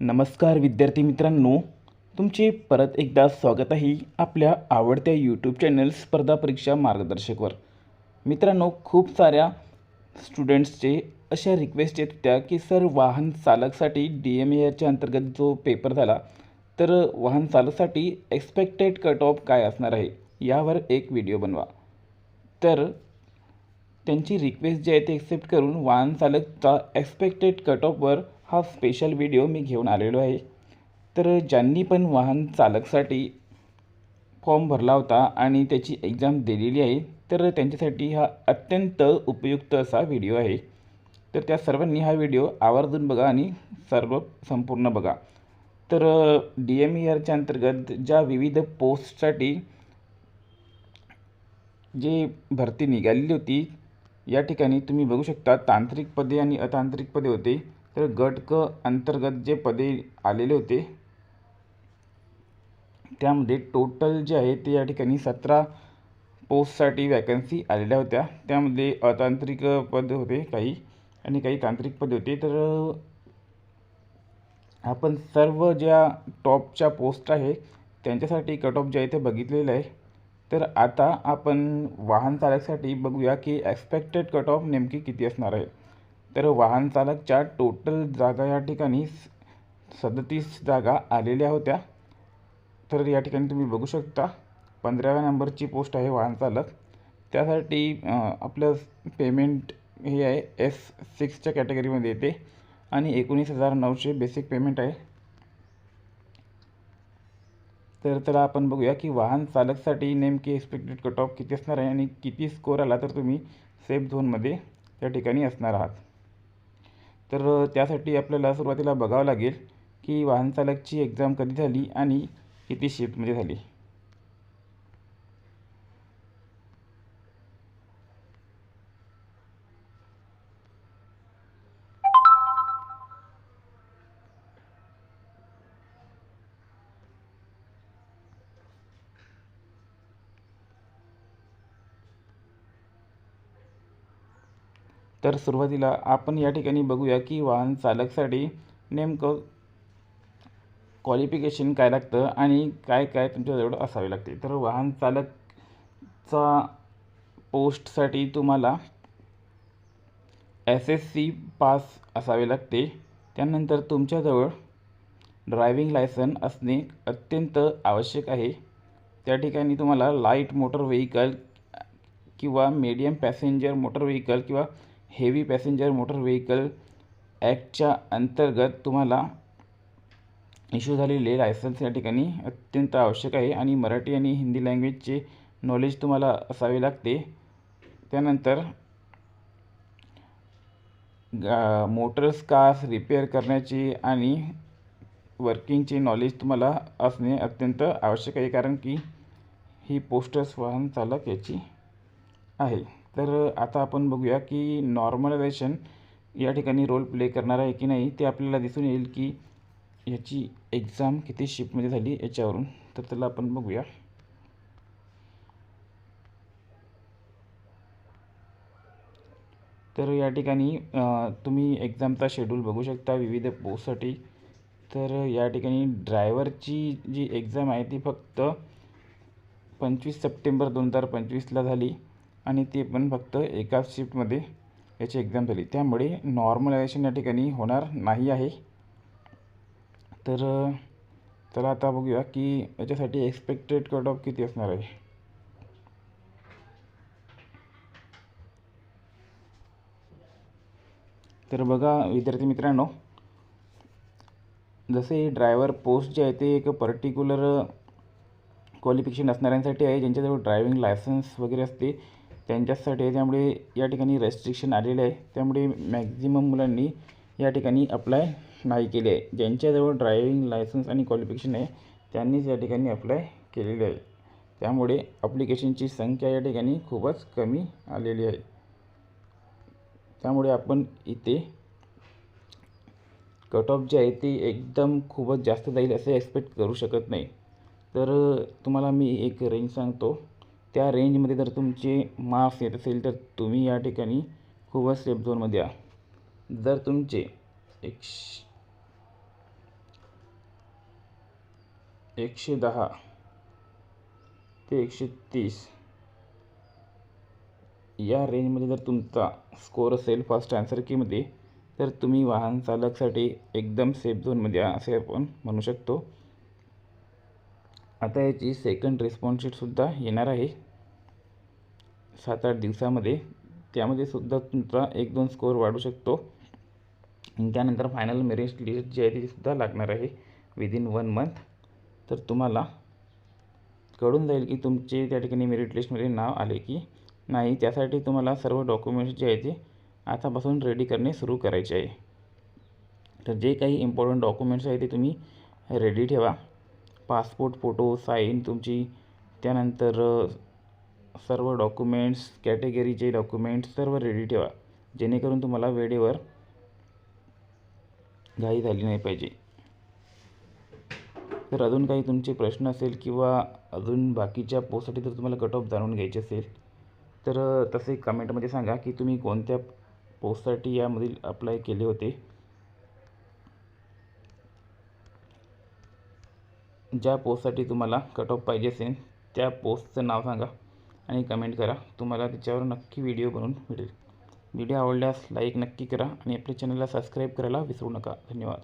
नमस्कार विद्यार्थी मित्रांनो तुमचे परत एकदा स्वागत आहे आपल्या आवडत्या यूट्यूब चॅनल स्पर्धा परीक्षा मार्गदर्शकवर. मित्रांनो खूप साऱ्या स्टुडंट्सचे अशा रिक्वेस्ट येत होत्या की सर वाहन चालकसाठी डी एम एच्या अंतर्गत जो पेपर झाला तर वाहन चालकसाठी एक्सपेक्टेड कट ऑफ काय असणार आहे? यावर एक व्हिडिओ बनवा. तर त्यांची रिक्वेस्ट जी आहे ती एक्सेप्ट करून वाहन चालकचा एक्सपेक्टेड कट ऑफवर हा स्पेशल व्हिडिओ मी घेऊन आलेलो आहे. तर ज्यांनी पण वाहन चालकसाठी फॉर्म भरला होता आणि त्याची एक्झाम दिलेली आहे तर त्यांच्यासाठी हा अत्यंत उपयुक्त असा व्हिडिओ आहे. तर त्या सर्वांनी हा व्हिडिओ आवर्जून बघा आणि सर्व संपूर्ण बघा. तर डी एम ई आरच्या अंतर्गत ज्या विविध पोस्टसाठी जे भरती निघालेली होती या ठिकाणी तुम्ही बघू शकता तांत्रिक पदे आणि अतांत्रिक पदे होते. तर गट क अंतर्गत जे पदे आलेले होते त्यामध्ये टोटल जे आहे ते या ठिकाणी सतरा पोस्टसाठी वॅकन्सी आलेल्या होत्या. त्यामध्ये अतांत्रिक पद होते काही आणि काही तांत्रिक पदे होते. तर आपण सर्व ज्या टॉपच्या पोस्ट आहे त्यांच्यासाठी कट ऑफ जे आहे ते बघितलेलं आहे. तर आता आपण वाहन चालकसाठी बघूया की एक्सपेक्टेड कट ऑफ नेमकी किती असणार आहे. तर वाहन चालकच्या टोटल जागा या ठिकाणी सदतीस जागा आलेल्या होत्या. तर या ठिकाणी तुम्ही बघू शकता पंधराव्या नंबरची पोस्ट आहे वाहन चालक. त्यासाठी आपलं पेमेंट हे आहे एस सिक्सच्या कॅटेगरीमध्ये येते. आणि एकोणीस हजार नऊशे बेसिक पेमेंट आहे. तर त्याला आपण बघूया की वाहन चालकसाठी नेमकी एक्सपेक्टेड कट ऑफ किती असणार आहे आणि किती स्कोर आला तर तुम्ही सेफ झोनमध्ये त्या ठिकाणी असणार आहात. तर त्यासाठी आपल्याला सुरुवातीला बघावं लागेल की वाहनचालकची एक्झाम कधी झाली आणि किती शिफ्टमध्ये झाली. तर सुरुवातीला आपण या ठिकाणी बघूया की वाहन चालकसाठी नेमकं क्वालिफिकेशन काय लागतं आणि काय काय तुमच्याजवळ असावे लागते. तर वाहन चालकचा पोस्टसाठी तुम्हाला एस एस सी पास असावे लागते. त्यानंतर तुमच्याजवळ ड्रायविंग लायसन असणे अत्यंत आवश्यक आहे. त्या ठिकाणी तुम्हाला लाइट मोटर व्हेकल किंवा मीडियम पॅसेंजर मोटर व्हेकल किंवा हेवी पॅसेंजर मोटर व्हेकल ॲक्टच्या अंतर्गत तुम्हाला इश्यू झालेले लायसन्स या ठिकाणी अत्यंत आवश्यक आहे आणि मराठी आणि हिंदी लँग्वेजचे नॉलेज तुम्हाला असावे लागते. त्यानंतर गा मोटर्स कार्स रिपेअर करण्याची आणि वर्किंगचे नॉलेज तुम्हाला असणे अत्यंत आवश्यक आहे कारण की ही पोस्टर्स वाहन चालक याची आहे. तर आता आपण बघूया की नॉर्मलायझेशन या ठिकाणी रोल प्ले करणार आहे की नाही ते आपल्याला दिसून येईल की याची एक्झाम किती शिफ्टमध्ये झाली याच्यावरून. तर त्याला आपण बघूया. तर या ठिकाणी तुम्ही एक्झामचा शेड्यूल बघू शकता विविध पोस्टसाठी तर या ठिकाणी ड्रायव्हरची जी एक्झाम आहे ती फक्त पंचवीस सप्टेंबर दोन हजार पंचवीसला झाली. आणि ते पण फक्त एकाच शिफ्टमध्ये याची एक्झाम झाली. त्यामुळे नॉर्मलायझेशन या ठिकाणी होणार नाही आहे. तर चला आता बघूया की याच्यासाठी एक्सपेक्टेड कट ऑफ किती असणार आहे? तर बघा विद्यार्थी मित्रांनो जसे ड्रायव्हर पोस्ट जे आहे ते एक पर्टिक्युलर क्वालिफिकेशन असणाऱ्यांसाठी आहे ज्यांच्याजवळ ड्रायव्हिंग लायसन्स वगैरे असते. त्यांच्यासाठी आहे त्यामुळे या ठिकाणी रेस्ट्रिक्शन आलेलं आहे. त्यामुळे मॅक्झिमम मुलांनी या ठिकाणी अप्लाय नाही केले आहे. ज्यांच्याजवळ ड्रायव्हिंग लायसन्स आणि क्वालिफिकेशन आहे त्यांनीच या ठिकाणी अप्लाय केलेले आहे. त्यामुळे अप्लिकेशनची संख्या या ठिकाणी खूपच कमी आलेली आहे. त्यामुळे आपण इथे कट ऑफ जे आहे ते एकदम खूपच जास्त जाईल असे एक्सपेक्ट करू शकत नाही. तर तुम्हाला मी एक रेंज सांगतो. त्या रेंजमध्ये जर तुमचे मार्क्स येत असेल तर तुम्ही या ठिकाणी खूपच सेफ झोनमध्ये या. जर तुमचे एकश एकशे दहा ते एकशे तीस या रेंजमध्ये जर तुमचा स्कोअर असेल फर्स्ट आन्सर कीमध्ये तर तुम्ही वाहन चालकसाठी एकदम सेफ झोनमध्ये आहे असे आपण म्हणू शकतो. आता याची सेकंड रिस्पॉन्स शीटसुद्धा येणार आहे. सात आठ दिवसामध्ये त्यामध्ये सुद्धा तुमचा एक दोन स्कोअर वाढू शकतो. आणि त्यानंतर फायनल मेरिट लिस्ट जी आहे तीसुद्धा लागणार आहे विदिन वन मंथ तर तुम्हाला कळून जाईल की तुमचे त्या ठिकाणी मेरिट लिस्टमध्ये नाव आले की नाही. त्यासाठी तुम्हाला सर्व डॉक्युमेंट्स जे आहे ते आतापासून रेडी करणे सुरू करायचे आहे. तर जे काही इम्पॉर्टंट डॉक्युमेंट्स आहे ते तुम्ही रेडी ठेवा. पासपोर्ट फोटो साईन तुमची त्यानंतर सर्व डॉक्युमेंट्स कॅटेगरीचे डॉक्युमेंट्स सर्व रेडी ठेवा. जेणेकरून तुम्हाला वेळेवर घाई झाली नाही पाहिजे. तर अजून काही तुमचे प्रश्न असेल किंवा अजून बाकीच्या पोस्टसाठी जर तुम्हाला कट ऑफ जाणून घ्यायचे असेल तर तसे कमेंटमध्ये सांगा की तुम्ही कोणत्या पोस्टसाठी यामधील अप्लाय केले होते? ज्या पोस्टसाठी तुम्हाला कट ऑफ पाहिजे असेल त्या पोस्टचं नाव सांगा. आणि कमेंट करा. तुम्हाला त्याच्यावर नक्की व्हिडिओ बनवून मिळेल. व्हिडिओ आवडल्यास लाईक नक्की करा आणि आपल्या चॅनलला सबस्क्राईब करायला विसरू नका. धन्यवाद.